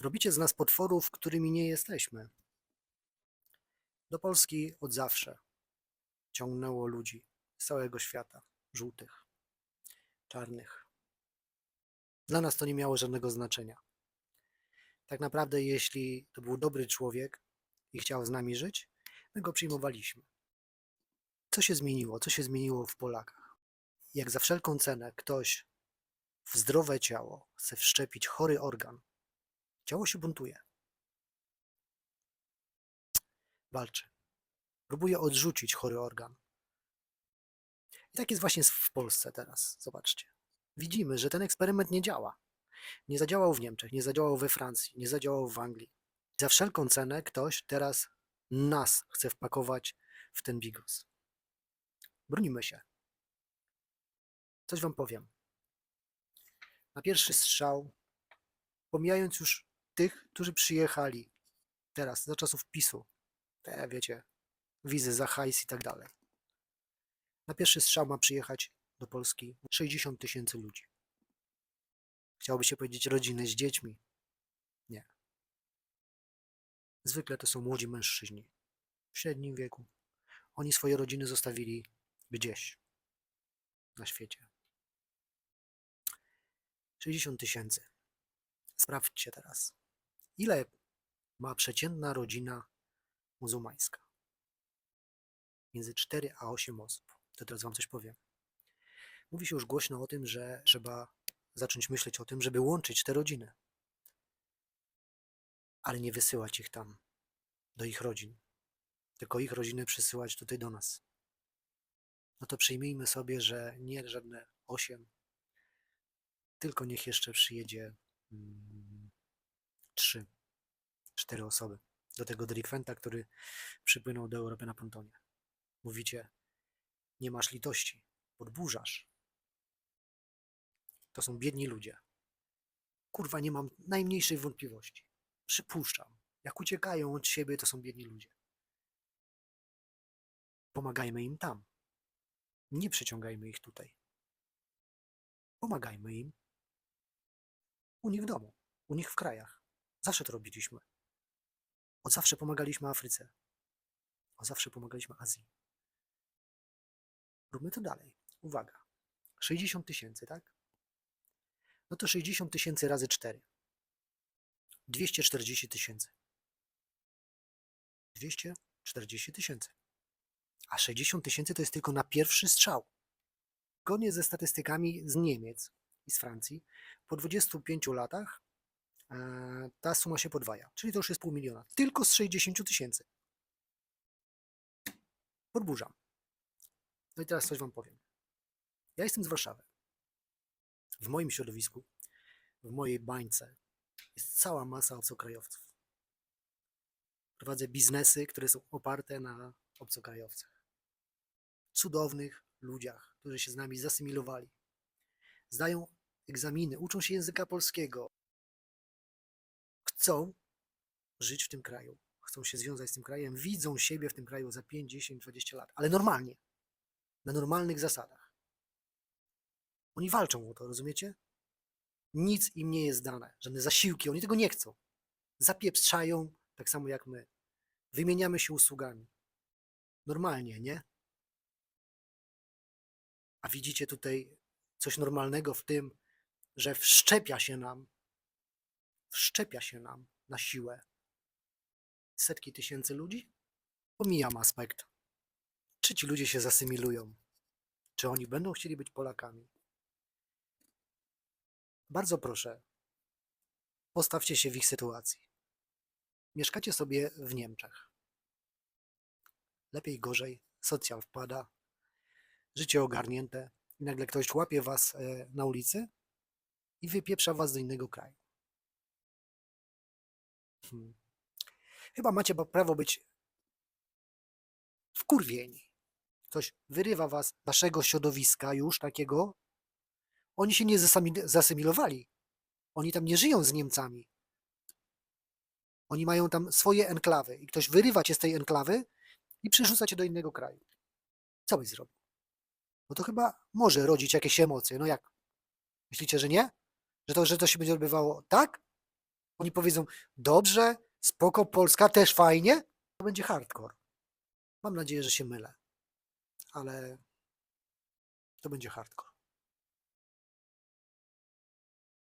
Robicie z nas potworów, którymi nie jesteśmy. Do Polski od zawsze ciągnęło ludzi z całego świata, żółtych, czarnych. Dla nas to nie miało żadnego znaczenia. Tak naprawdę, jeśli to był dobry człowiek i chciał z nami żyć, my go przyjmowaliśmy. Co się zmieniło? Co się zmieniło w Polakach? Jak za wszelką cenę ktoś w zdrowe ciało chce wszczepić chory organ, ciało się buntuje. Walczy. Próbuje odrzucić chory organ. I tak jest właśnie w Polsce teraz. Zobaczcie. Widzimy, że ten eksperyment nie działa. Nie zadziałał w Niemczech, nie zadziałał we Francji, nie zadziałał w Anglii. Za wszelką cenę ktoś teraz nas chce wpakować w ten bigos. Bronimy się. Coś wam powiem. Na pierwszy strzał, pomijając już tych, którzy przyjechali teraz, za czasów PiSu, te wiecie, wizy za hajs i tak dalej. Na pierwszy strzał ma przyjechać do Polski 60 tysięcy ludzi. Chciałoby się powiedzieć rodziny z dziećmi. Nie. Zwykle to są młodzi mężczyźni w średnim wieku. Oni swoje rodziny zostawili gdzieś na świecie. 60 tysięcy. Sprawdźcie teraz. Ile ma przeciętna rodzina muzułmańska? Między 4 a 8 osób. To teraz Wam coś powiem. Mówi się już głośno o tym, że trzeba zacząć myśleć o tym, żeby łączyć te rodziny. Ale nie wysyłać ich tam, do ich rodzin, tylko ich rodziny przysyłać tutaj do nas. No to przyjmijmy sobie, że nie żadne 8, tylko niech jeszcze przyjedzie mm, 3, 4 osoby do tego delikwenta, który przypłynął do Europy na pontonie. Mówicie, nie masz litości, podburzasz. To są biedni ludzie. Kurwa, nie mam najmniejszej wątpliwości. Przypuszczam, jak uciekają od siebie, to są biedni ludzie. Pomagajmy im tam. Nie przyciągajmy ich tutaj. Pomagajmy im u nich w domu, u nich w krajach. Zawsze to robiliśmy. Od zawsze pomagaliśmy Afryce. Od zawsze pomagaliśmy Azji. Róbmy to dalej. Uwaga. 60 tysięcy, tak? No to 60 tysięcy razy 4. 240 tysięcy. 240 tysięcy. A 60 tysięcy to jest tylko na pierwszy strzał. Zgodnie ze statystykami z Niemiec i z Francji, po 25 latach ta suma się podwaja, czyli to już jest pół miliona. Tylko z 60 tysięcy. Podburzam. No i teraz coś Wam powiem. Ja jestem z Warszawy. W moim środowisku, w mojej bańce jest cała masa obcokrajowców. Prowadzę biznesy, które są oparte na obcokrajowcach. Cudownych ludziach, którzy się z nami zasymilowali. Zdają egzaminy, uczą się języka polskiego. Chcą żyć w tym kraju. Chcą się związać z tym krajem, widzą siebie w tym kraju za 5, 10, 20 lat, ale normalnie, na normalnych zasadach. Oni walczą o to, rozumiecie? Nic im nie jest dane, żadne zasiłki, oni tego nie chcą. Zapieprzają, tak samo jak my. Wymieniamy się usługami. Normalnie, nie? A widzicie tutaj coś normalnego w tym, że wszczepia się nam, wszczepia się nam na siłę setki tysięcy ludzi? Pomijam aspekt. Czy ci ludzie się zasymilują? Czy oni będą chcieli być Polakami? Bardzo proszę, postawcie się w ich sytuacji. Mieszkacie sobie w Niemczech. Lepiej, gorzej, socjal wpada, życie ogarnięte i nagle ktoś łapie was e, na ulicy i wypieprza was do innego kraju. Hmm. Chyba macie prawo być wkurwieni. Ktoś wyrywa was waszego środowiska już takiego. Oni się nie zasymilowali. Oni tam nie żyją z Niemcami. Oni mają tam swoje enklawy i ktoś wyrywa cię z tej enklawy i przerzuca cię do innego kraju. Co byś zrobił? No to chyba może rodzić jakieś emocje. No jak? Myślicie, że nie? Że to, że to się będzie odbywało tak? Oni powiedzą, dobrze, spoko, Polska też fajnie, to będzie hardcore. Mam nadzieję, że się mylę, ale to będzie hardcore.